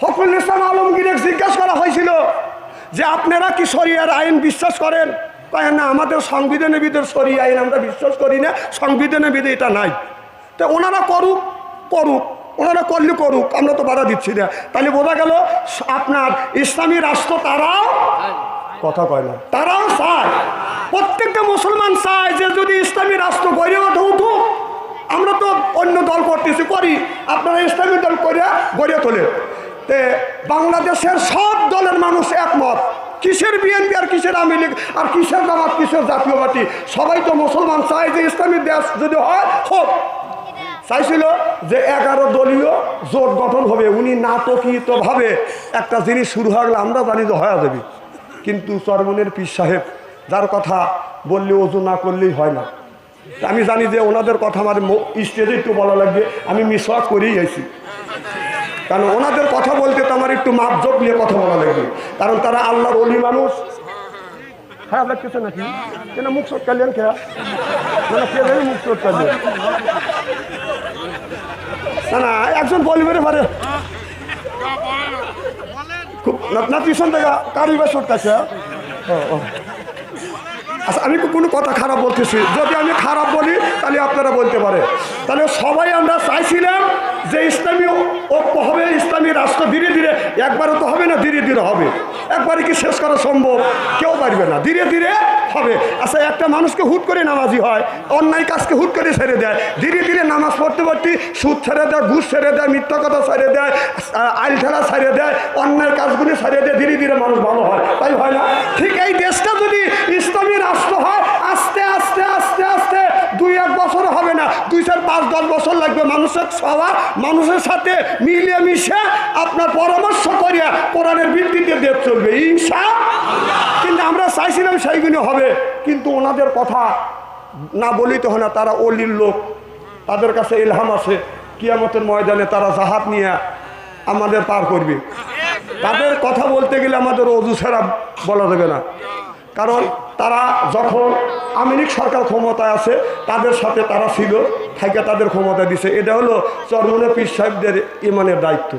ফখরুল ইসলাম আলমগীর জিজ্ঞাসা করা হয়েছিল যে আপনারা কি শরিয়ার আইন বিশ্বাস করেন? কয়, না, আমাদের সংবিধানের ভিতরে সরি আইন আমরা বিশ্বাস করি না, সংবিধানের ভিতরে এটা নাই। তো ওনারা করুক করুক, ওনারা করলে করুক, আমরা তো বাধা দিচ্ছি না। তাহলে বোঝা গেল আপনার ইসলামী রাষ্ট্র তারাও কথা কয় না। তারাও চায়। প্রত্যেকটা মুসলমান চায় যে যদি ইসলামী রাষ্ট্র গড়ে ওঠে, উঠুক। আমরা তো অন্য দল করতেছি, করি। আপনারা ইসলামী দল করিয়া গড়ে তোলে তে বাংলাদেশের সব দলের মানুষ একমত। কিসের বিএনপি আর কিসের আওয়ামী লীগ আর কিসের জামাত, কিসের জাতীয় পার্টি? সবাই তো মুসলমান, চায় যে ইসলামী দেশ যদি হয়, হোক। চাইছিল যে এগারো দলীয় জোট গঠন হবে। উনি নাটকীয়ভাবে একটা জিনিস শুরু হয়ে আমরা জানি যে হয়ে যাবে। কিন্তু চরমনের পীর সাহেব যার কথা বললে ওজু না করলেই হয় না। আমি জানি যে ওনাদের কথা আমার স্টেজে একটু বলা লাগবে। আমি মিসওয়াক করেই আইছি। কারণ ওনাদের কথা বলতে তো আমার একটু মাপজোক নিয়ে কথা বলা লাগবে। কারণ তারা আল্লাহর অলি মানুষ। খারাপ লাগতেছে নাকি? কেন মুখ চটকালেন কে না কে জানি মুখ চটকালেন না না, একজন বলবে পারে খুব না- পিছন থেকে কারুই বা চটকাছে আচ্ছা আমি কোনো কথা খারাপ বলতেছি। যদি আমি খারাপ বলি, তাহলে আপনারা বলতে পারে। তাহলে সবাই আমরা চাইছিলাম যে ইসলামী ঐক্য হবে, ইসলামী রাষ্ট্র ধীরে ধীরে একবারে তো হবে না, ধীরে ধীরে হবে। একবারে কি শেষ করা সম্ভব? কেউ পারবে না। ধীরে ধীরে হবে। আচ্ছা একটা মানুষকে হুট করে নামাজি হয়, অন্যায় কাজকে হুট করে ছেড়ে দেয়। ধীরে ধীরে নামাজ পড়তে পড়তে সুদ ছেড়ে দেয়, ঘুষ ছেড়ে দেয়, মিথ্যা কথা ছেড়ে দেয় আইল ঠেলা ছেড়ে দেয়, অন্যায় কাজগুলি ছেড়ে দেয়, ধীরে ধীরে মানুষ ভালো হয়। তাই হয় না? ঠিক এই দেশটা যদি ইসলামী রাষ্ট্র হয় আস্তে আস্তে আস্তে আস্তে দুই এক বছর হবে না দুই চার পাঁচ দশ বছর লাগবে মানুষের সবার মানুষের সাথে মিলিয়ে মিশে আপনার পরামর্শ করিয়া কোরআনের ভিত্তিতে দেশ চলবে ইনশা কিন্তু আমরা চাইছিলাম সেইগুলো হবে, কিন্তু ওনাদের কথা না বলি তো হয় না, তারা অলির লোক। তাদের কাছে ইলহাম আছে, কিয়ামতের ময়দানে তারা জাহাজ নিয়ে আমাদের পার করবে। তাদের কথা বলতে গেলে আমাদের অজু ছাড়া বলা যাবে না। কারণ তারা যখন আমেরিক সরকার ক্ষমতায় আছে, তাদের সাথে তারা ছিল থাকে তাদের ক্ষমতা দিছে। এটা হলো চরমনে পীর সাহেবদের ইমানের দায়িত্ব।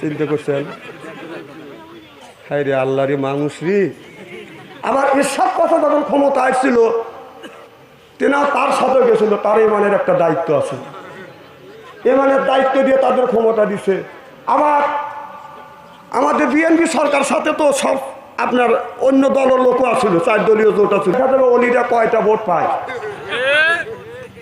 চিন্তা করছেন? হাই রে আল্লাহ রে মানুষ রে। আবার এসব কথা যখন ক্ষমতা আসছিল, তেনা তার সাথে গেছিল, তার ইমানের একটা দায়িত্ব আছে। ইমানের দায়িত্ব দিয়ে তাদের ক্ষমতা দিছে। আবার আমাদের বিএনপি সরকার সাথে তো সব আপনার অন্য দলের লোকও আছিল চার দলীয় জোট দেখা যাবে অলিরা কয়টা ভোট পায়?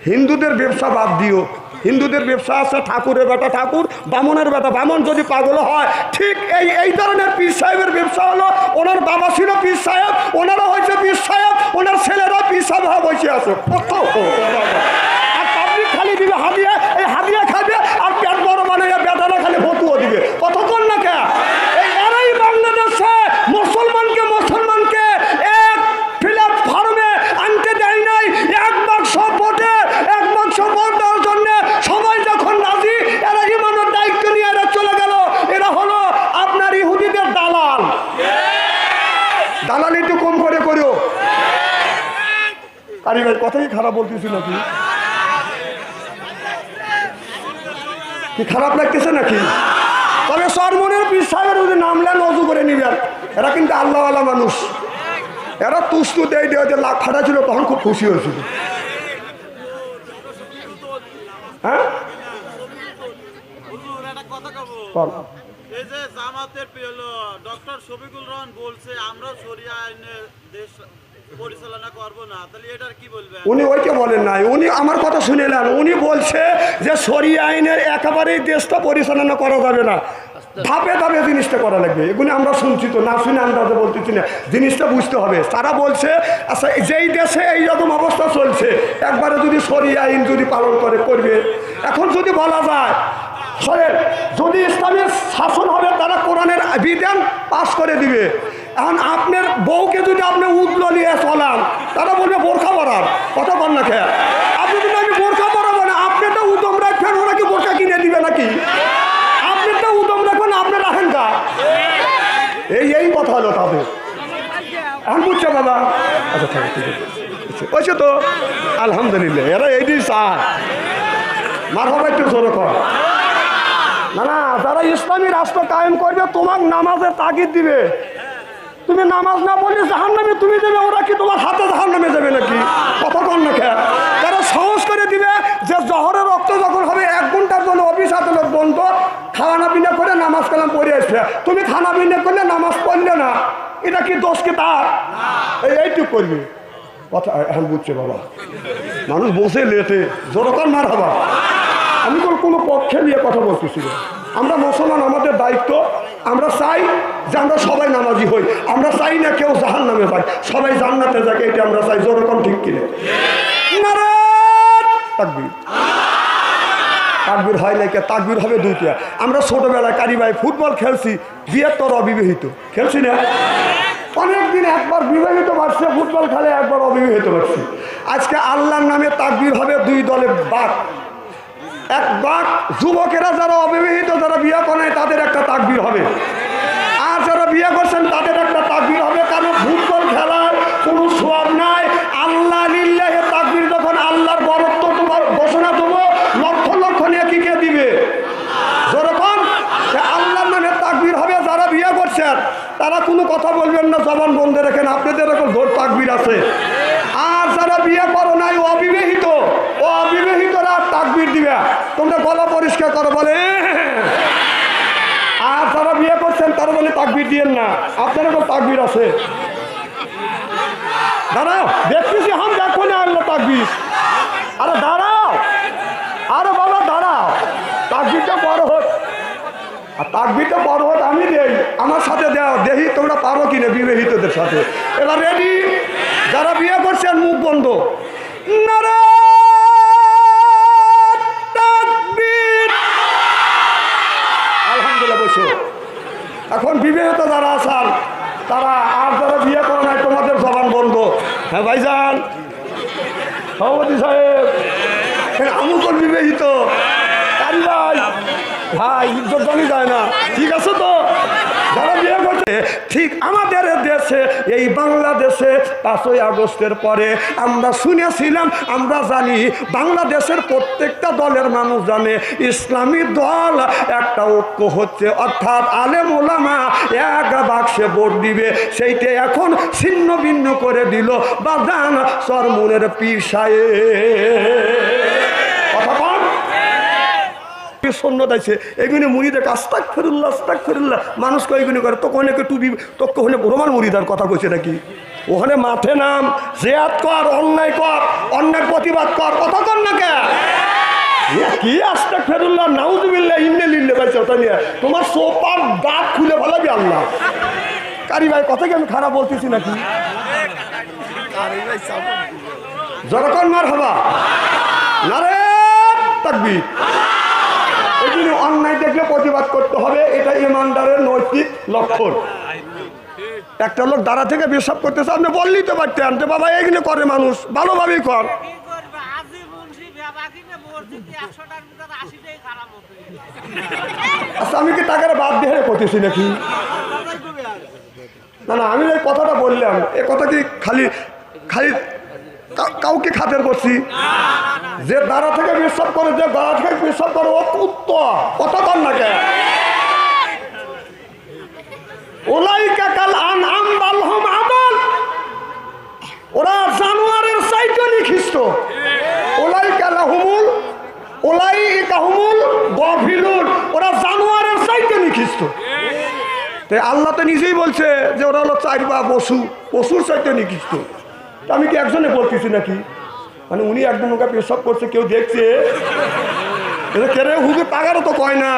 হিন্দুদের ব্যবসা বাদ দিও। হিন্দুদের ব্যবসা আছে ঠাকুরের বেটা ঠাকুর, বামনের বেটা বামন যদি পাগল হয়, ঠিক এই এই ধরনের পীর সাহেবের ব্যবসা হলো, ওনার বাবা ছিল পীর সাহেব, ওনারও হয়েছে পীর সাহেব, ওনার ছেলেরা পীর সাহেব হয়ে বসে আছে কত আর পাবলিক খালি দিবে হাদিয়া এই হাদিয়া খাবে আর পেট বড় বানাইয়া বেটারা খালি ফতুও দিবে কতক্ষণ না কে এই এরাই বাংলাদেশে মুসলমানকে মুসলমানকে এক প্ল্যাটফর্মে আনতে দেয় নাই এক বাক্স ভোটে এক বাক্স ভোট দেওয়ার জন্য সবাই যখন রাজি এরা ইমানের দায়িত্ব নিয়ে এরা চলে গেল এরা হলো আপনার ইহুদিদের দালাল দালাল একটু কম করে করো কারি ভাই কথাই খারাপ বলতেছি নাকি? কি খারাপ লাগতেছে নাকি? তবে সরমনের পীর সাহেবের যদি নামলেন অজু করে নিবেন এরা কিন্তু আল্লাহ আল্লাহওয়ালা মানুষ। এরা তুস্তু দেয় দেওয়া যে লাখ ফাটা ছিল তখন খুব খুশি হয়েছিল। হ্যাঁ? কথা এই যে জামাতের ডক্টর শফিকুল রহমান বলছে আমরা সরিয়া আইনে দেশ উনি ওইটা বলেন নাই উনি আমার কথা শুনেলেন উনি বলছে যে সরি আইনের একেবারেই দেশটা পরিচালনা করা যাবে না। ধাপে ধাপে জিনিসটা করা লাগবে এগুলো আমরা শুনছি তো না শুনে তো বলতেছি না জিনিসটা বুঝতে হবে। তারা বলছে আচ্ছা যেই দেশে এই রকম অবস্থা চলছে একবারে যদি সরি আইন যদি পালন করে করবে। এখন যদি বলা যায় যদি ইসলামের শাসন হবে তারা কোরআনের বিধান পাশ করে দিবে। এখন আপনার বউকে যদি আপনি উদলো নিয়ে চলান, তারা বলবে, বোরখা পরার কথা বল না আপনি যদি আমি বোরখা পরাবো না আপনি তো উদম রাখবেন ওরা কি বোরখা কিনে দিবে নাকি? আপনি তো উদম রাখবেন আপনি রাখেন কা এই এই কথা হলো তাদের। এখন বুঝছ বাবা? আচ্ছা ঠিক আছে। ওইসে তো? আলহামদুলিল্লাহ, এরা এইটাই চায় মার হবে একটু জোরে কর। না না, যারা ইসলামী রাষ্ট্র কায়েম করবে, তোমার নামাজের তাগিদ দিবে। তুমি নামাজ না বললে জাহান নামে তুমি দেবে ওরা কি তোমার হাতে জাহান নামে যাবে নাকি? কথা কন না খেয়া তারা সহজ করে দিবে যে জহরের রক্ত যখন হবে এক ঘণ্টার জন্য অফিস আদালত বন্ধ খাওয়ানা পিনা করে নামাজ কালাম পড়ে আসবে। তুমি খানা পিনা করলে নামাজ পড়লে না। এটা কি দোষ কি তার? এইটুক করবি। কথা এখন বুঝছে বাবা। মানুষ বসে লেটে জোরকার মার হবা। আমি কোনো পক্ষে নিয়ে কথা বলতেছি আমরা মুসলমান আমাদের দায়িত্ব আমরা চাই যে আমরা সবাই নামাজি হই। আমরা চাই না কেউ জাহান নামে যাক সবাই জান্নাতে যাক এটা আমরা চাই। যেরকম ঠিক কিনে! তাকবির। হয় নাকি? তাকবির হবে দুইটা। আমরা ছোটবেলায় কারি ভাই ফুটবল খেলছি বিয়ের তোর অবিবাহিত। খেলছি না? অনেকদিন একবার বিবাহিত বাড়ছে, ফুটবল খেলে একবার অবিবাহিত বাড়ছি। আজকে আল্লাহর নামে তাকবির হবে দুই দলে বাঘ এক বাক যুবকেরা যারা অবিবাহিত, যারা বিয়ে করে তাদের একটা তাকবির হবে। আর যারা বিয়ে করছেন, তাদের একটা তাকবির হবে। কারণ ফুটবল খেলার কোনো সব নাই। আল্লাহ লিল্লাহ তাকবির যখন আল্লাহর বরত্ব তোমার ঘোষণা দেবো, লক্ষ লক্ষ নিয়ে কি কে দিবে আল্লাহর নামে তাকবির হবে যারা বিয়ে করছেন। তারা কোনো কথা বলবেন না, জবান বন্ধ রেখেন। আপনাদের জোর তাকবির আছে। আর যারা বিয়ে করো নাই অবিবাহিত ও অবিবাহিতরা তাকবির দিবে তোমরা গলা পরিষ্কার করো বলে আর যারা বিয়ে করছেন তারা বলে তাকবির দিয়েন না আপনার এখন তাকবির আছে। দাঁড়াও, দেখতেছি হাম দেখো না আল্লাহ তাকবির। আরে দাঁড়াও, আরে বাবা দাঁড়াও, তাকবিরটা বড় হোক। আর তাকবিরটা বড় হোক আমি দেই, আমার সাথে দেও দেখি তোমরা পারো কিনা বিবাহিতদের সাথে। এবার রেডি যারা বিয়ে করছেন মুখ বন্ধ। নারায়ণ এখন বিবাহিত যারা আসান তারা আর যারা বিয়ে করে নাই, তোমাদের জবান বন্ধ। হ্যাঁ ভাইজান? সভাপতি সাহেব আমি তো বিবাহিত। ভাই ভাই, ইজ্জত জানি যায় না। ঠিক আছে তো? যারা বিয়ে ঠিক আমাদের দেশে, এই বাংলাদেশে পাঁচই আগস্টের পরে আমরা শুনেছিলাম, আমরা জানি বাংলাদেশের প্রত্যেকটা দলের মানুষ জানে, ইসলামী দল একটা ঐক্য হচ্ছে, অর্থাৎ আলেম ওলামা এক বাক্সে ভোট দিবে, সেইটা এখন ছিন্ন ভিন্ন করে দিল। বাদান চরমুনের পিসায়ে। কথা বল সৈন্য দাইছে এগুলি মুড়িদের আস্তাক ফেরুল্লাহ আস্তাক ফেরুল্লাহ মানুষ কয়েকগুলি করে তোকে অনেকে টুবি তোকে ওখানে রোমান মুড়িদার কথা কইছে নাকি? ওখানে মাঠে নাম জেয়াত কর, অন্যায় কর অন্যায় প্রতিবাদ কর, কথা কর না কে? কি আস্তাক ফেরুল্লাহ নাউজুবিল্লাহ ইন্নে লিল্লে পাইছে ওটা নিয়ে। তোমার সোপার দাঁত খুলে ফেলাবি আল্লাহ। কারি ভাই, কথা কি আমি খারাপ বলতেছি নাকি? যখন মার হবা নারে তাকবি জন্য অন্যায় দেখলে প্রতিবাদ করতে হবে। এটা ইমানদারের নৈতিক লক্ষণ। একটা লোক দাঁড়া থেকে বিশ্বাস করতেছে আপনি বললেই তো পারতেন যে বাবা এইগুলো করে মানুষ ভালোভাবেই কর। আচ্ছা আমি কি টাকার বাদ দিয়ে করতেছি নাকি? না না আমি এই কথাটা বললাম। এ কথা কি খালি খালি কাউকে খাতের করছি। যে দাঁড়া থেকে বিশ্বাস করে, যে দাঁড়া থেকে বিশ্বাস করে, ও কুত্তা। কথা কর না কে ওলাই কাকাল আন আম বালহম আদল ওরা জানোয়ারের ওলাই ওলাই ওরা জানোয়ারের আল্লাহ তো নিজেই বলছে যে ওরা হলো চার বা পশু, পশুর চাইতে নিকৃষ্ট আমি কি একজনে বলতেছি নাকি? মানে উনি একদম ওকে পেশাব করছে কেউ দেখছে? এটা কেরে হুজুর টাকারও তো কয় না।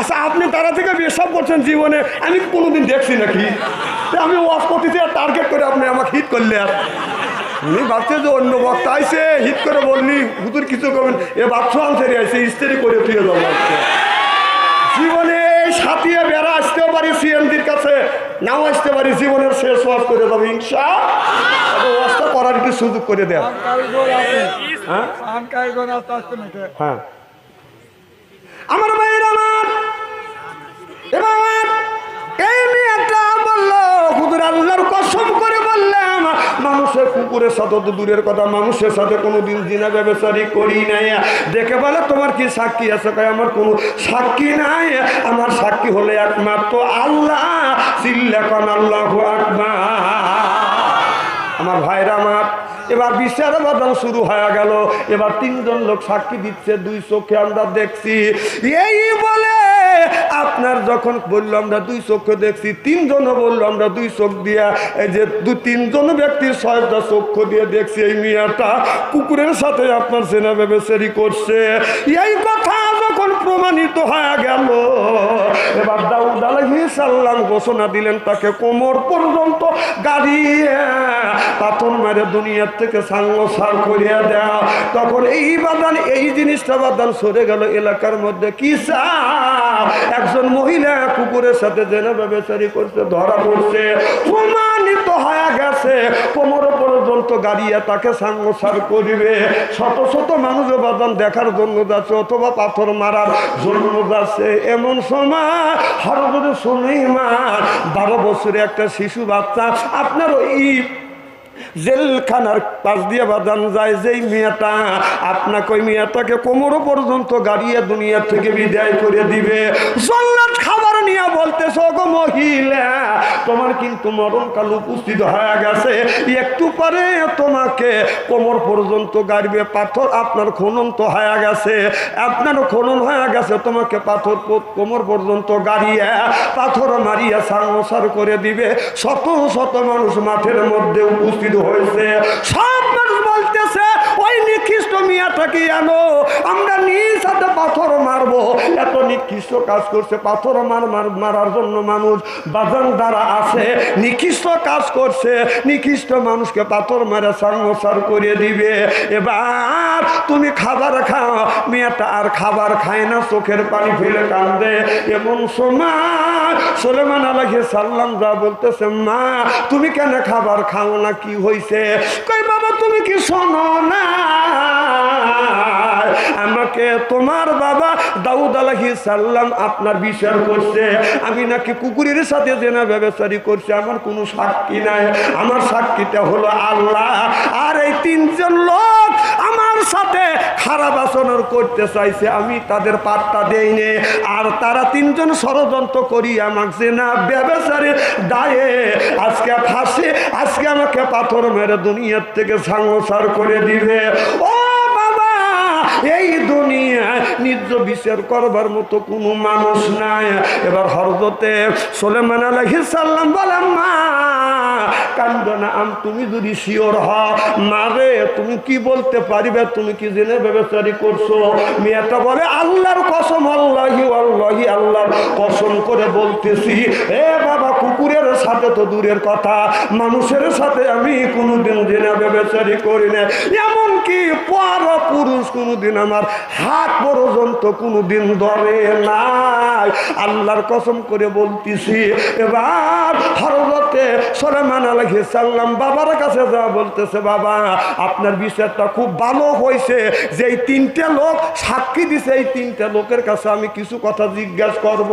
আচ্ছা আপনি তারা থেকে পেশাব করছেন জীবনে আমি কোনোদিন দেখছি নাকি? আমি ওয়াশ করতেছি আর টার্গেট করে আপনি আমাকে হিট করলে আর উনি ভাবছে যে অন্য বক্তা আইসে হিট করে বললি হুজুর কিছু করবেন। এ বাচ্চা আনসারি আইসে স্ত্রী করে তুই যাব জীবনে সাথিয়ে বেড়া আসতেও পারি সিএমডির কাছে। নাও আসতে পারি জীবনের শেষ ওয়াজ করে দেবো হিংসা ওয়াজটা করার একটু সুযোগ করে দেয় হ্যাঁ? হ্যাঁ। আমার ভাই আমার। এবার এই মেয়েটা বলল হুদুর আল্লাহর কসম করে বললাম মানুষের কুকুরের সাথে তো দূরের কথা, মানুষের সাথে কোনোদিন জিনা ব্যবসারি করি নাই। দেখে বলে তোমার কি সাক্ষী আছে? কয়, আমার কোনো সাক্ষী নাই। আমার সাক্ষী হলে একমাত্র আল্লাহ। সিল্লাকান আল্লাহ আমার ভাইরা আমার, এবার বিচার বাদল শুরু হয়ে গেল। এবার তিনজন লোক সাক্ষী দিচ্ছে, দুই চোখে আমরা দেখছি, এই বলে আপনার যখন বলল, আমরা দুই চোখ দেখছি, তিনজনও বলল, আমরা দুই চোখ দিয়া, এই যে দু তিনজন ব্যক্তির ছয়টা চক্ষু দিয়ে দেখছি, এই মিয়াটা কুকুরের সাথে আপনার সেনা ব্যবসারি করছে। এই কথা প্রমাণিত হয়ে গেল। এবার দাউদ আলহি সাল্লাম ঘোষণা দিলেন তাকে কোমর পর্যন্ত গাড়িয়ে পাথর মেরে দুনিয়ার থেকে সাঙ্গ সার করিয়া দেওয়া তখন এই বাদান, এই জিনিসটা বাদান সরে গেল এলাকার মধ্যে। কি? একজন মহিলা কুকুরের সাথে জেনে ব্যবসারি করছে, ধরা পড়ছে। প্রমাণিত হয়ে গেছে। কোমর পর্যন্ত গাড়িয়া তাকে সাঙ্গ সার করিবে। শত শত মানুষ বাদান দেখার জন্য যাচ্ছে, অথবা পাথর মারার জন্য যাচ্ছে। এমন সময় হরদরে সুলেমান বারো বছরে একটা শিশু বাচ্চা, আপনার ওই জেলখানার পাশ দিয়ে বাদান যায়, যেই মেয়েটা, আপনাকে ওই মেয়েটাকে কোমরও পর্যন্ত গাড়িয়ে দুনিয়া থেকে বিদায় করে দিবে। জল্লাদ নিয়ে বলতেছ গো মহিলা, তোমার কিন্তু মরণকাল উপস্থিত হয়ে গেছে। একটু পরে তোমাকে কোমর পর্যন্ত গাড়বে, পাথর আপনার খনন তো হয়ে গেছে। আপনার খনন হয়ে গেছে, তোমাকে পাথর কোমর পর্যন্ত গাড়িয়ে পাথর মারিয়া সাংসার করে দিবে। শত শত মানুষ মাঠের মধ্যে উপস্থিত হয়েছে। সব মানুষ বলতেছে, ওই নিকৃষ্ট মিয়াটাকে আনো, আমরা নিজ হাতে পাথর মারবো। এত নিকৃষ্ট কাজ করছে, পাথর মার মার মারার জন্য মানুষ বাজান দ্বারা আছে। নিকৃষ্ট কাজ করছে, নিকৃষ্ট মানুষকে পাথর মারে সাংসার করে দিবে। এবার তুমি খাবার খাও, মেয়েটা আর খাবার খায় না, চোখের পানি ফেলে কান্দে। এমন সময় সোলেমান আলাহি সাল্লাম যা বলতেছে, মা, তুমি কেন খাবার খাও না? কি হয়েছে কই বাবা, তুমি কি শোনো না? আমাকে তোমার বাবা দাউদ আলাহি সাল্লাম আপনার বিচার করছে। আমি নাকি কুকুরের সাথে জেনা ব্যবসারি করছে, আমার কোনো সাক্ষী নাই। আমার সাক্ষীটা হলো আল্লাহ। আর এই তিনজন লোক আমার সাথে খারাপ আচরণ করতে চাইছে, আমি তাদের পাত্তা দেইনি। আর তারা তিনজন ষড়যন্ত্র করি আমাকে জেনা ব্যবসারে দায়ে। আজকে ফাঁসে, আজকে আমাকে পাথর মেরে দুনিয়ার থেকে সাংসার করে দিবে। ও এই দুনিয়ায় নিজ বিচার করবার মতো কোনো মানুষ নাই। এবার হরজতে সোলেমান আলাইহিস সাল্লাম বলেন মা, কান্দ না, আম, তুমি যদি শিওর হ মারে তুমি কি বলতে পারিবে? তুমি কি জেনে ব্যবচারি করছ? মেয়েটা বলে, আল্লাহর কসম, আল্লাহি আল্লাহি, আল্লাহর কসম করে বলতেছি। এ বাবা, কুকুরের সাথে তো দূরের কথা। মানুষের সাথে আমি কোনোদিন জেনে ব্যবচারি করি না এমনকি পর পুরুষ কোনোদিন আমার হাত পর্যন্ত কোনোদিন ধরে নাই। আল্লাহর কসম করে বলতেছি, এবার হরবতে সলেমান আলহি সাল্লাম বাবার কাছে যা বলতেছে, বাবা আপনার বিচারটা খুব ভালো হয়েছে যে এই তিনটে লোক সাক্ষী দিছে, এই তিনটে লোকের কাছে আমি কিছু কথা জিজ্ঞাসা করব।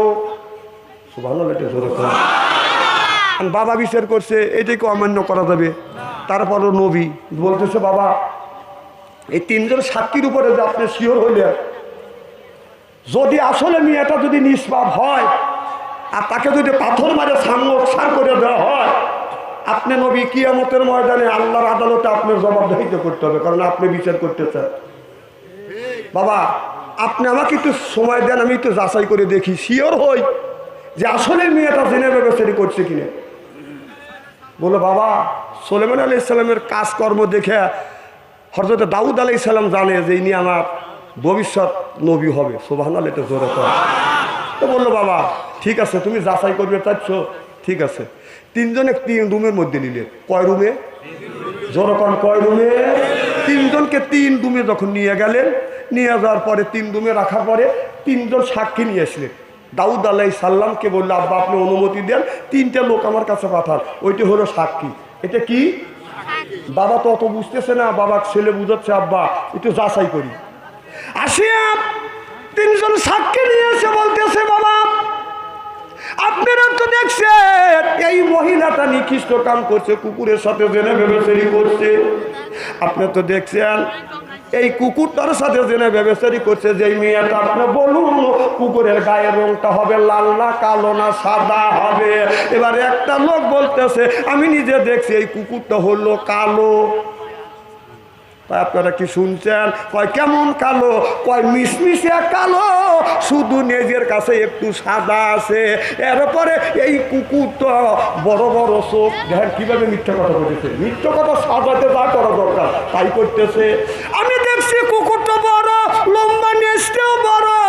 ভালো লাগে বাবা বিচার করছে এটাকে অমান্য করা যাবে। তারপরও নবী বলতেছে, বাবা, এই তিনজন সাক্ষীর উপরে যে আপনি শিওর হইলেন, যদি আসলে মেয়েটা যদি নিষ্পাপ হয়, আর তাকে যদি পাথর মারে সার করে দেওয়া আপনি নবী কিয়ামতের ময়দানে আল্লাহর আদালতে আপনার জবাবদাহিত করতে হবে, কারণ আপনি বিচার করতে চান বাবা, আপনি আমাকে একটু সময় দেন, আমি একটু যাচাই করে দেখি। শিওর হই যে আসলে মেয়েটা জেনে ব্যবসাটি করছে কিনা। বলো, বাবা, সোলেমান আলি ইসলামের কাজকর্ম দেখে হরজত দাউদ আলি ইসলাম জানে যে ইনি আমার ভবিষ্যৎ নবী হবে। সোভান আলী তো জোরে তো বলল, বাবা, ঠিক আছে, তুমি যাচাই করবে, চাচ্ছ? ঠিক আছে। তিনজনে তিন রুমের মধ্যে নিলে। কয় রুমে? জোরকন কয় রুমে? তিনজনকে তিন রুমে যখন নিয়ে গেলেন, নিয়ে যাওয়ার পরে তিন রুমে রাখার পরে তিনজন সাক্ষী নিয়ে আসলেন। দাউদ আলাই সাল্লামকে বলল, আব্বা, আপনি অনুমতি দেন, তিনটা লোক আমার কাছে পাঠান। ওইটি হলো সাক্ষী। এটা কি? বাবা তো অত বুঝতেছে না, বাবা ছেলে বুঝাচ্ছে, আব্বা, একটু যাচাই করি। আসিয়া তিনজন সাক্ষী নিয়ে এসে বলতেছে বাবা আপনারা তো দেখছেন এই মহিলাটা কাম করছে, কুকুরের সাথে জেনে ব্যবসায়ী করছে। আপনি তো দেখছেন, এই কুকুরটার সাথে জেনে ব্যবসারি করছে যে মেয়েটা আপনি বলুন, কুকুরের গায়ের রংটা হবে লাল না কালো না সাদা হবে। এবার একটা লোক বলতেছে, আমি নিজে দেখছি এই কুকুরটা হলো কালো। আপনারা কি শুনছেন? কয়, কেমন কালো? কয়, মিশমিশে কালো। শুধু নিজের কাছে একটু সাদা আছে। এরপরে এই কুকুর তো বড় বড় চোখ। দেখেন কীভাবে মিথ্যা কথা বলেছে। মিথ্যা কথা সাজাতে যা করা দরকার, তাই করতেছে। আমি দেখছি কুকুরটা বড়, লম্বা নেস্টেও বড়।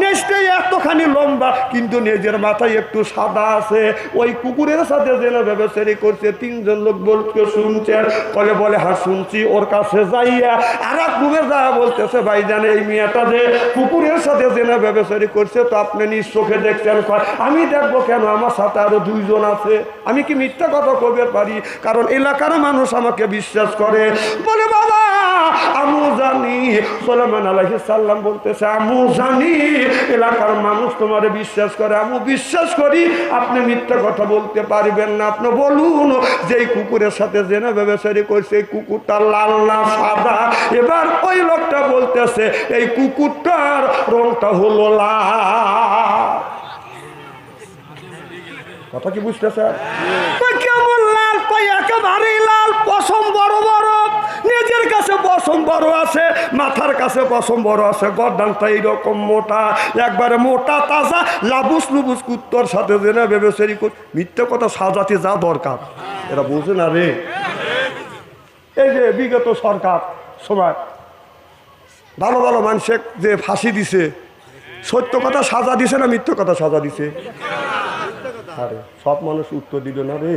নেস্টে এতখানি লম্বা, কিন্তু নিজের মাথায় একটু সাদা আছে। ওই কুকুরের সাথে জেনে ব্যবসায়ী করছে, তিনজন লোক বলতে শুনছেন কলে বলে হ্যাঁ শুনছি, ওর কাছে যাইয়া। আর এক যা বলতেছে, ভাই জানে এই মেয়েটা যে কুকুরের সাথে জেনে ব্যবসায়ী করছে, তো আপনি নিজ চোখে দেখছেন আমি দেখব কেন? আমার সাথে আরও দুইজন আছে। আমি কি মিথ্যা কথা কবে পারি? কারণ এলাকার মানুষ আমাকে বিশ্বাস করে। বলে, বাবা, আমু জানি। সোলেমান আলাহি সাল্লাম বলতেছে, আমু জানি। এলাকার মানুষ তোমারে বিশ্বাস করে আমু বিশ্বাস করি, আপনি মিথ্যা কথা বলতে পারবেন না। আপনি বলুন যে কুকুরের সাথে জেনে ব্যবসায়ী করছে, এই কুকুরটা লাল না সাদা? এবার ওই লোকটা বলতেছে, এই কুকুরটার রংটা হলো লাল। কথা কি বুঝতেছে কেমন লাল? একেবারেই লাল? পশম বড় বড়। নিজের কাছে পশম বড় আছে, মাথার কাছে পশম বড় আছে, গরদানটা এইরকম মোটা, একবারে মোটা, তাজা, লাবুস লুবুস কুত্তর সাথে জেনে ব্যবসায়ী মিথ্যে কথা সাজাতে যা দরকার। এরা বুঝে না রে। এই যে বিগত সরকার, সময়, ভালো ভালো মানুষে যে ফাঁসি দিছে, সত্য কথা সাজা দিছে না মিথ্যে কথা সাজা দিছে? আরে, সব মানুষ উত্তর দিল না রে।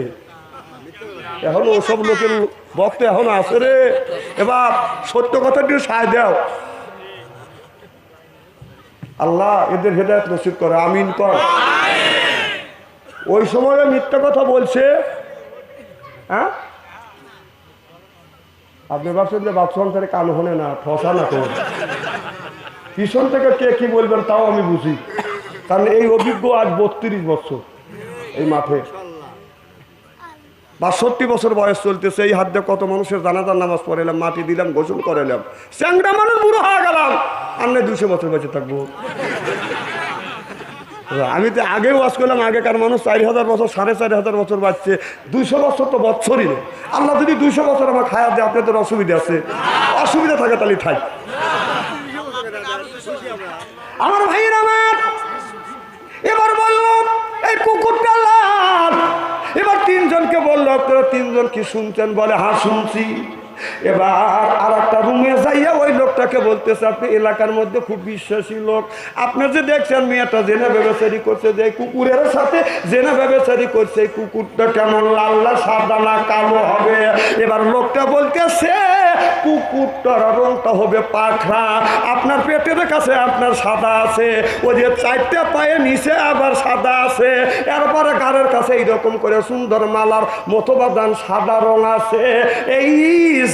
এখন ওসব লোকের বক্ত এখন আছে রে। এবার সত্য কথা একটু সায় দাও। আল্লাহ এদের হেদায়ত নসিব করে আমিন কর। ওই সময় মিথ্যা কথা বলছে হ্যাঁ? আপনি ভাবছেন যে বাপসন থেকে কান হনে না ঠসা না তোর পিছন থেকে কে কি বলবেন তাও আমি বুঝি। কারণ এই অভিজ্ঞ আজ বত্রিশ বছর এই মাঠে। বাষট্টি বছর বয়স চলতেছে, এই হাত দিয়ে কত মানুষের জানাজার নামাজ পড়াইলাম, মাটি দিলাম, গোসল করাইলাম। চ্যাংটা মানুষ বুড়ো হয়ে গেলাম। না দুশো বছর বেঁচে থাকব। আমি তো আগেও ওয়াজ করলাম, আগেকার মানুষ চারি হাজার বছর, সাড়ে চারি হাজার বছর বাঁচছে। দুইশো বছর তো বছরই নেই। আল্লাহ যদি দুইশো বছর আমার খায়া দেয় আপনাদের অসুবিধা আছে। অসুবিধা থাকে তাহলে ঠাই আমার ভাইয়ের আমার বলল, আপনারা তিনজন কি শুনছেন? বলে হ্যাঁ শুনছি। এবার আর একটা রুমে যাইয়া ওই লোকটাকে বলতেছে, আপনি এলাকার মধ্যে খুব বিশ্বাসী লোক। আপনি যে দেখছেন মেয়েটা জেনে ব্যবসারি করছে, যে কুকুরের সাথে জেনে ব্যবসারি করছে কুকুরটা কেমন লাল সাদা না, কালো হবে? এবার লোকটা বলতেছে কুকুরটার রংটা হবে পাখরা আপনার পেটের কাছে আপনার সাদা আছে। ওই যে চারটে পায়ে নিচে আবার সাদা আছে। এরপরে গাড়ের কাছে এইরকম করে সুন্দর মালার মতবাদান সাদা রং আছে। এই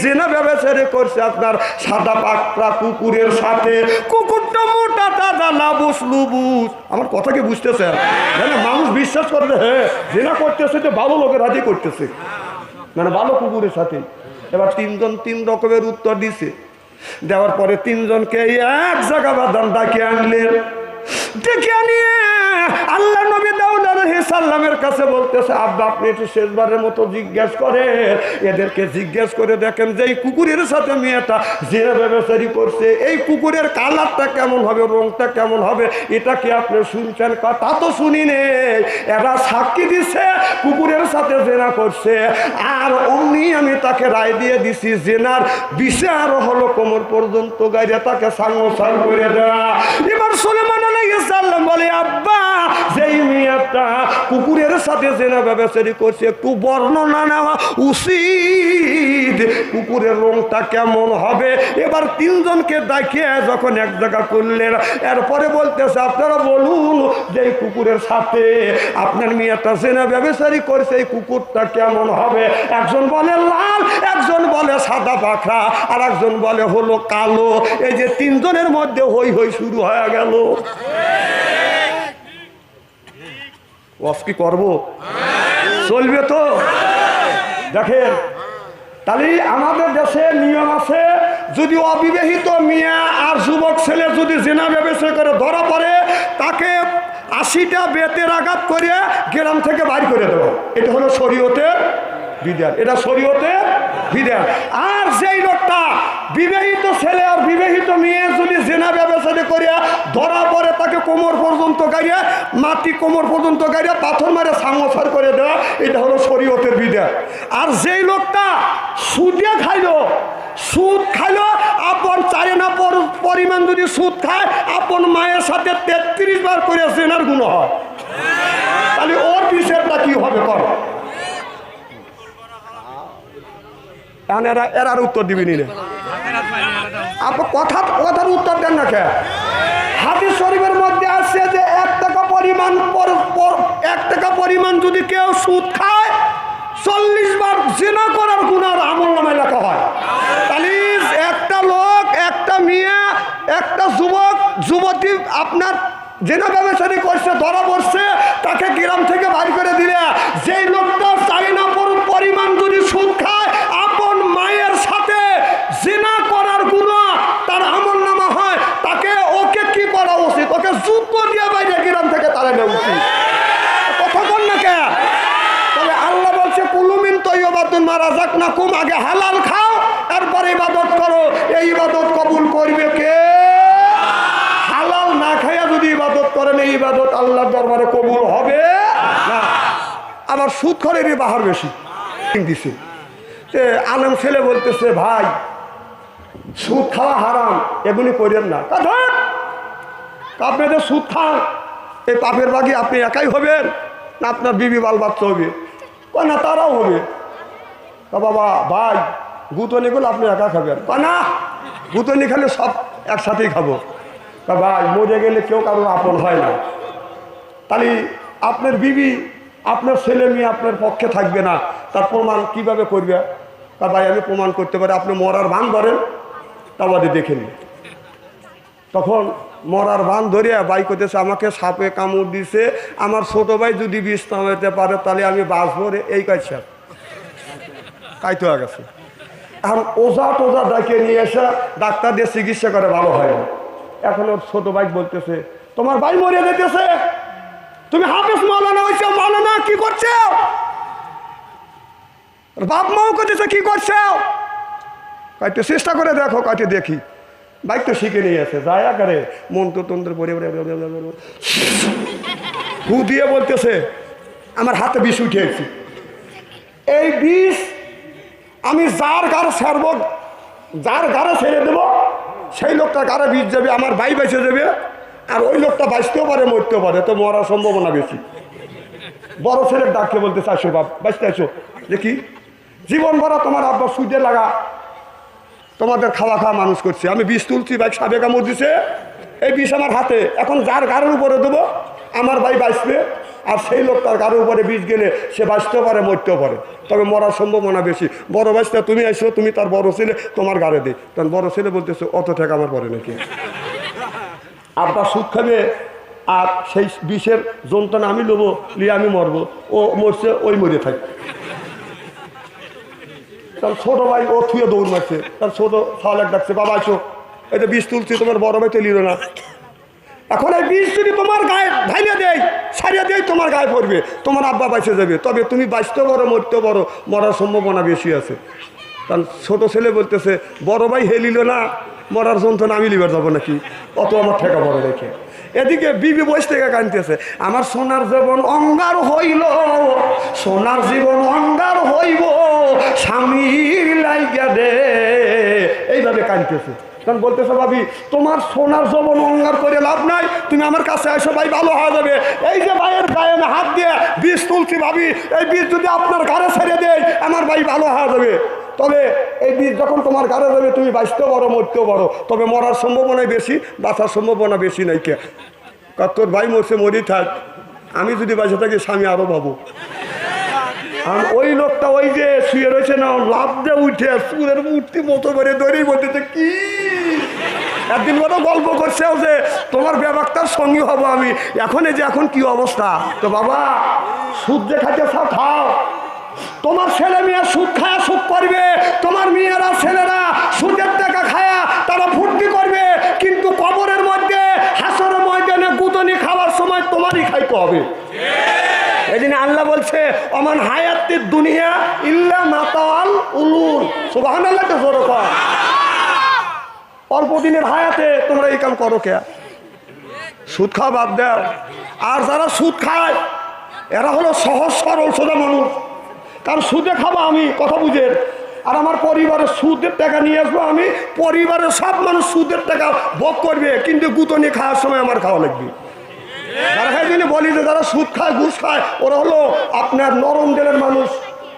জেনা ব্যবসারে করছে আপনার সাদা পাকড়া কুকুরের সাথে। কুকুরটা মোটা তাজা, লাবুস, লুবুস। আমার কথা কি বুঝতেছেন? মানে মানুষ বিশ্বাস করবে হ্যাঁ জেনা করতেছে যে ভালো লোকের হাতে করতেছে। মানে ভালো কুকুরের সাথে। এবার তিনজন তিন রকমের উত্তর দিছে। দেওয়ার পরে তিনজনকে এক জায়গা বাদাম ডাকে আনলেন। ডেকে আনিয়ে আল্লাহ নবী দাউদ সালামের কাছে বলতেছে, আব্বা, আপনি একটু শেষবারের মতো জিজ্ঞেস করে এদেরকে জিজ্ঞেস করে দেখেন যে এই কুকুরের সাথে মেয়েটা যে ব্যবসায়ী করছে, এই কুকুরের কালারটা কেমন হবে, রংটা কেমন হবে, এটা কি আপনি শুনছেন? তা তো শুনি নেই। এরা সাক্ষী দিছে, কুকুরের সাথে জেনা করছে। আর অমনি আমি তাকে রায় দিয়ে দিছি, জেনার বিচার হলো কোমর পর্যন্ত গাইরে তাকে সাঙ্গসার করে দেওয়া। এবার সুলেমান আলাইহিস বলে, আব্বা, যেই মেয়েটা কুকুরের সাথে জেনা ব্যবসায়ী করছে, একটু বর্ণনা নেওয়া উচিত। কুকুরের রংটা কেমন হবে? এবার তিনজনকে ডাকিয়ে যখন এক জায়গা করলেন, এরপরে বলতেছে, আপনারা বলুন যে কুকুরের সাথে আপনার মেয়েটা জেনা ব্যবসায়ী করছে, এই কুকুরটা কেমন হবে? একজন বলে লাল, একজন বলে সাদা পাখরা আর একজন বলে হলো কালো। এই যে তিনজনের মধ্যে হই হই শুরু হয়ে গেল। ওয়াজ কি করব? চলবে তো? দেখেন, তাহলে আমাদের দেশে নিয়ম আছে, যদি অবিবাহিত মিয়া আর যুবক ছেলে যদি জেনা ব্যবসা করে ধরা পড়ে, তাকে আশিটা বেতের আঘাত করে গ্রাম থেকে বাইর করে দেবো এটা হলো শরীয়তের বিধান। এটা শরীয়তের বিধান আর যেই লোকটা বিবাহিত ছেলে আর বিবাহিত মেয়ে যদি জেনা ব্যবসা করিয়া ধরা পরে তাকে কোমর পর্যন্ত গাড়িয়া মাটি কোমর পর্যন্ত গাড়িয়া পাথর মারে সামোসার করে দেওয়া এটা হলো শরীয়তের বিধান আর যেই লোকটা সুদে খাইলো, সুদ খাইলো, আপন চারে না পর- পরিমাণ যদি সুদ খায়, আপন মায়ের সাথে তেত্রিশ বার করে জেনার গুণ হয়। তাহলে ওর বিষয়টা কি হবে? কর। এখন এরা এরার উত্তর দিবি নি। আপনি কথা, কথার উত্তর দেন না কে? হাদিস শরীফের মধ্যে আসছে যে এক টাকা পরিমাণ পর- পর- এক টাকা পরিমাণ যদি কেউ সুদ খায়, চল্লিশ বার জেনা করার গুণার আমল নামে লেখা হয়। একটা লোক, একটা মেয়ে, একটা যুবক, যুবতী আপনার জেনা ব্যবসায়ী করছে, ধরা পড়ছে, তাকে গ্রাম থেকে বাড়ি করে দিলে, যেই লোকটা চাই না পরিমাণ যদি সুদ খায় জেনা করার গুণ তার আমল নামা হয়, তাকে ওকে কি করা উচিত? ওকে যুদ্ধ দিয়ে বাইরে গ্রাম থেকে তারা নেওয়া উচিত। কথা বল না কে? আল্লাহ বলছে যাক না আগে হালাল খাও ইবাদত করো। এই ইবাদত কবুল করবে কে? হালাল না খাইয়া যদি ইবাদত করেন, এই ইবাদত আল্লাহর কবুল হবে আবার সুদ খরেরই বাহার বেশি। দিছে। আলম ছেলে বলতেছে, ভাই সুদ খাওয়া হারাম, এগুলি করেন না। আপনাদের সুদ খান এই পাপের বাকি আপনি একাই হবেন, না আপনার বিবি বাল বাচ্চা হবে। না, তারাও হবে। তা বাবা, ভাই, গুতনিগুলো আপনি একা খাবেন। না, গুতনি খেলে সব একসাথেই খাব। তা ভাই, মরে গেলে কেউ কারোর আপন হয় না। তাহলে আপনার বিবি, আপনার ছেলে মেয়ে আপনার পক্ষে থাকবে না। তার প্রমাণ কীভাবে করবে? তা ভাই, আমি প্রমাণ করতে পারি। আপনি মরার ভান ধরেন। তা বাদে দেখে নিন তখন মরার বান ধরিয়া বাই করতেছে আমাকে সাপে কামড় দিছে। আমার ছোট ভাই যদি বিষ নামাইতে পারে, তাহলে আমি বাঁচবো রে। এই কাজ স্যার কাইতে হয়ে গেছে। এখন ওজা টোজা ডাকে নিয়ে এসে ডাক্তার দিয়ে চিকিৎসা করে ভালো হয় না। এখন ওর ছোট ভাই বলতেছে, তোমার ভাই মরে যেতেছে। তুমি হাফেজ মাওলানা হয়েছে মাওলানা কি করছে? বাপ মাও করতেছে কি করছে? কাইতে চেষ্টা করে দেখো কাইতে দেখি। বাইক তো শিখে নিয়ে আছে যায় আকারে মন্ত্র তন্ত্র পরে হু দিয়ে বলতেছে, আমার হাতে বিষ উঠেছি এই বিষ আমি যার গাড়ে ছাড়ব, যার গাড়ে ছেড়ে দেবো, সেই লোকটা গাড়ে বিষ যাবে, আমার ভাই বেঁচে যাবে, আর ওই লোকটা বাঁচতেও পারে, মরতেও পারে। তো মরার সম্ভাবনা বেশি। বড় ছেলের ডাককে বলতে চাইছো বাপ, বাঁচতে আছো দেখি, জীবন ভরা তোমার আব্বা সুদে লাগা তোমাদের খাওয়া খাওয়া মানুষ করছে। আমি বিষ তুলছি, ভাই সাবে কামড় দিছে। এই বিষ আমার হাতে। এখন যার গাড়ির উপরে দেবো, আমার ভাই বাঁচবে, আর সেই লোক তার গাড়ির উপরে বিষ গেলে সে বাঁচতেও পারে, মরতেও পারে। তবে মরার সম্ভাবনা বেশি। বড় বাঁচতে তুমি আসো তুমি তার বড় ছেলে, তোমার গাড়ি দিই কারণ বড় ছেলে বলতেছে, অত টাকা আমার পরে নাকি? আব্বা সুদ খাবে, আর সেই বিষের যন্ত্রণা আমি নেব নিয়ে আমি মরবো। ও মরছে, ওই মরে থাকবে তার ছোট ভাই ও থুয়ে দৌড় মারছে। তার ছোট সালেক ডাকছে, বাবা আছো এটা বিষ তুলছি, তোমার বড় ভাই তো নিল না। এখন এই বিষ যদি তোমার গায়ে ঢাইলে দেয়, সারিয়ে দেয়, তোমার গায়ে পড়বে। তোমার আব্বা বাঁচে যাবে। তবে তুমি বাঁচতে পারো, মরতেও পারো। মরার সম্ভাবনা বেশি আছে। কারণ ছোট ছেলে বলতেছে, বড় ভাই হেলিল না, মরার যন্ত্রণা আমি লিবার যাব নাকি? অত আমার ঠেকা বড় রেখে এদিকে বিবি বয়স থেকে কানতেছে আমার সোনার জীবন অঙ্গার হইল, সোনার জীবন অঙ্গার হইব, স্বামীর লাইগা দে। এইভাবে কানতেছে কারণ বলতেছে, ভাবি, তোমার সোনার জবন অঙ্গার করে লাভ নাই, তুমি আমার কাছে আসো ভাই, ভালো হয়ে যাবে। এই যে ভাইয়ের গায়ে আমি হাত দিয়ে বীজ তুলছি, ভাবি, এই বীজ যদি আপনার ঘরে ছেড়ে দেয়, আমার ভাই ভালো হয়ে যাবে। তবে এই বীজ যখন তোমার ঘরে যাবে তুমি বাঁচতেও পারো, মরতেও পারো। তবে মরার সম্ভাবনাই বেশি, বাঁচার সম্ভাবনা বেশি নাই কে? তোর ভাই মরছে মরি থাক। আমি যদি বাঁচে থাকি, স্বামী আরও ভাবো। আর ওই লোকটা ওই যে শুয়ে রয়েছে না লাভ দিয়ে উঠে সুরের মূর্তি মতো করে ধরেই বলতেছে কি? একদিন কত গল্প করছেও যে, তোমার ব্যবসার সঙ্গী হব আমি। এখন এই যে, এখন কি অবস্থা? তো বাবা, সুদ যে খাইতে খাও। তোমার ছেলে মেয়ে সুদ খায়া সুদ করবে, তোমার মেয়েরা, ছেলেরা সুদের টাকা খায়া তারা ফুর্তি করবে, কিন্তু কবরের মধ্যে, হাসরের ময়দানে গুদনি খাওয়ার সময় তোমারই খাইতে হবে। এই জন্য আল্লাহ বলছে, অমান হায়াতের দুনিয়া ইল্লা মাতাল উলুর সুবাহান আল্লাহ তো জোর কর অল্প দিনের হায়াতে তোমরা এই কাম করো কে? সুদ খাওয়া বাদ দাও। আর যারা সুদ খায়, এরা হলো সহজ সরল সোজা মানুষ। কারণ সুদে খাব আমি, কথা বুঝেন আর আমার পরিবারের সুদের টাকা নিয়ে আসব আমি, পরিবারের সব মানুষ সুদের টাকা ভোগ করবে, কিন্তু গুতনি খাওয়ার সময় আমার খাওয়া লাগবে। যারা বলি যে, যারা সুদ খায়, ঘুষ খায়, ওরা হলো আপনার নরম দিলের মানুষ।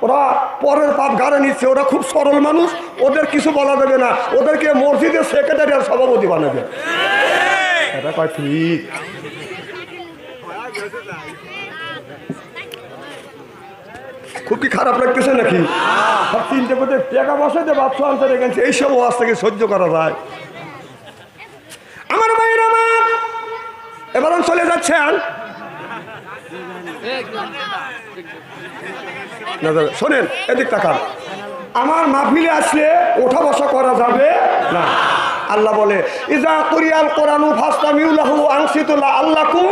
ওরা পরের পাপ গাড়ে নিচ্ছে, ওরা খুব সরল মানুষ, ওদের কিছু বলা দেবে না। ওদেরকে মসজিদের সেক্রেটারি আর সভাপতি বানাবে। এটা কয় ঠিক। খুব কি খারাপ লাগতেছে নাকি? আর তিনটে কোটে টাকা বসাতে বাচ্চা আনতে রেখেছে এইসব ওয়াজ থেকে সহ্য করা যায়। আমার ভাইয়ের আমার এবার চলে যাচ্ছেন। শোনেন এদিক তাকান। আমার মাহফিলে আসলে ওঠা বসা করা যাবে না। আল্লাহ বলে ইজা কুরিয়াল কোরআনু ফাস্তামিউলাহু আনসিতুল্লাহ আল্লাকুম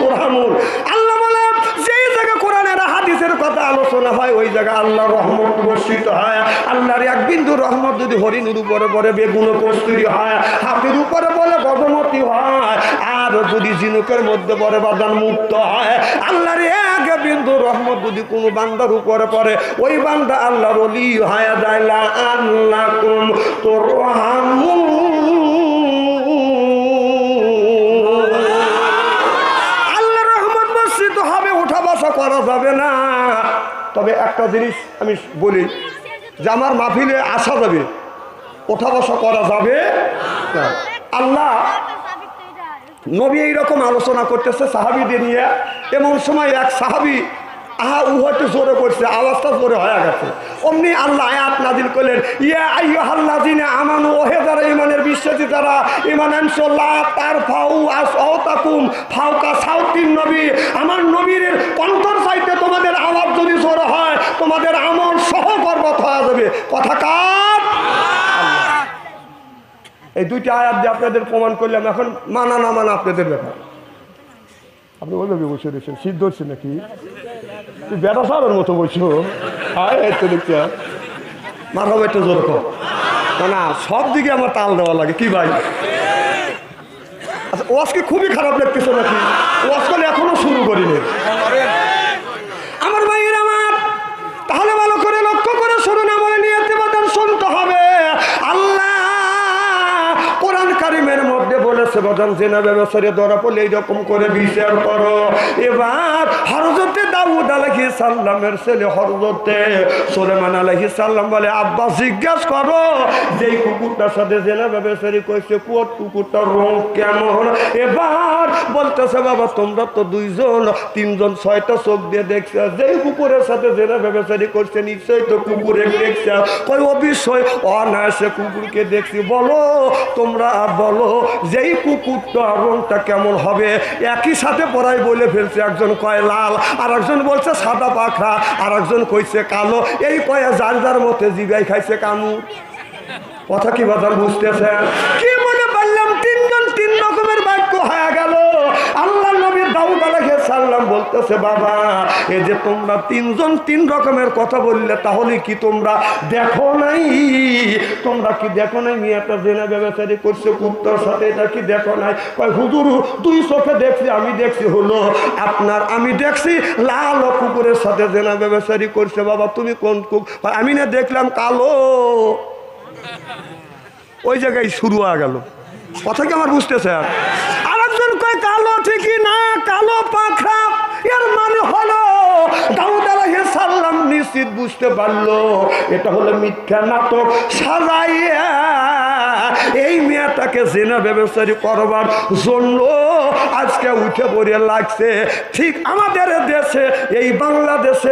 তুরহামুন আল্লাহ বলে যেই জায়গা কোরআনের হাদিসের কথা আলোচনা হয়, ওই জায়গায় আল্লাহ রহমত বর্ষিত হয়। আল্লাহর এক বিন্দু রহমত যদি হরিণের উপরে পরে বেগুন কস্তুরি হয়, হাতের উপরে বলে গজমতি হয়, আর যদি ঝিনুকের মধ্যে পরে বাদান মুক্ত হয়, আল্লাহর এক বিন্দু রহমত যদি কোনো বান্দার উপরে পড়ে, ওই বান্দা আল্লাহর অলি হয় দাইলা আল্লাহ তোর আল্লাহ করা যাবে না তবে একটা জিনিস আমি বলি, যে আমার মাহফিলে আসা যাবে, ওঠা বসা করা যাবে। আল্লাহ নবী এইরকম আলোচনা করতেছে সাহাবিদের নিয়ে এমন সময় এক সাহাবি আহা উ হয়তো জোরে করছে আওয়াজটা জোরে হয়ে গেছে। অমনি আল্লাহ আয়াত নাজিল করলেন, ইয়া আইয়ো আল্লাহ জিনে আমানু, ওহে যারা ইমানের বিশ্বাসী, তারা ইমান আনসল্লাহ তার ফাউ আস তাকুম ফাউকা সাউতিন নবী। আমার নবীর কণ্ঠর চাইতে তোমাদের আওয়াজ যদি জোরে হয়, তোমাদের আমল সহ গর্বত হয়ে যাবে। কথা কার? এই দুইটা আয়াত দিয়ে আপনাদের প্রমাণ করলাম, এখন মানা না মানা আপনাদের ব্যাপার। আপনি ওইভাবে বসে রয়েছেন সিদ্ধ হচ্ছে নাকি? তুই বেটা মতো জোর না না, সব দিকে আমার তাল দেওয়া লাগে, কি ভাই? আচ্ছা খুবই খারাপ লাগতেছে নাকি? ওয়াজ করলে এখনও শুরু করিনি। আমার ভাইয়ের আমার, তাহলে ভালো করে লক্ষ্য করে শুনুন আমার নিয়তে বাদান শুনতে হবে। আল্লাহ কোরআন মধ্যে বলেছে, বাদান, জেনা ব্যবসারে ধরা পড়লে এইরকম করে বিচার করো। এবার হরজতে দাউদ আলহি সাল্লামের ছেলে হরজতে সোলেমান আলহি সাল্লাম বলে, আব্বা, জিজ্ঞাসা করো, যেই কুকুরটার সাথে কুকুরটার রং কেমন? এবার বলতেছে, বাবা, তোমরা তো দুইজন, তিনজন, ছয়টা চোখ দিয়ে দেখছে কুকুরের সাথে জেনা ব্যবসারি করছে নিশ্চয়ই তো কুকুরে দেখছে। কই অবশ্যই, অনায়াসে কুকুরকে দেখছি, বলো, তোমরা বলো, যেই কুকুরটা রংটা কেমন হবে? একই সাথে পড়াই বলে ফেলছে একজন, কয়, লাল। আর একজন বলছে, সাদা পাখরা আর একজন কইছে, কালো এই কয়ে যার যার মতে জিগাই খাইছে কামু কথা কি বাজার বুঝতেছেন? কি মনে পারলাম তিনজন তিন রকমের বাক্য হয়ে গেল আল্লাহ নবী দাউদ আলাইহিস সালাম বলতেছে, বাবা এই যে তোমরা তিনজন তিন রকমের কথা বললে, তাহলে কি তোমরা দেখো নাই? তোমরা কি দেখো নাই? মেয়েটা জেনা ব্যবসায়ী করছে, কুত্তার সাথে, এটা কি দেখো নাই? কয়, হুজুর, দুই চোখে দেখছি, আমি দেখছি, হলো আপনার, আমি দেখছি, লাল কুকুরের সাথে জেনা ব্যবসায়ী করছে, বাবা, তুমি কোন কুক আমি না দেখলাম, কালো। ওই জায়গায় শুরু হয়ে গেল। কথা কি আমার বুঝতেছে আর একজন কয়, কালো ঠিকই না, কালো পাখা এর মানে হলো, দাউদ আলাইহিস সালাম নিশ্চিত বুঝতে পারল, এটা হলো মিথ্যা নাটক। সাজাইয়া এই মেয়েটাকে জেনা ব্যবসায়ী করবার জন্য আজকে উঠে পড়ে লাগছে। ঠিক আমাদের দেশে, এই বাংলাদেশে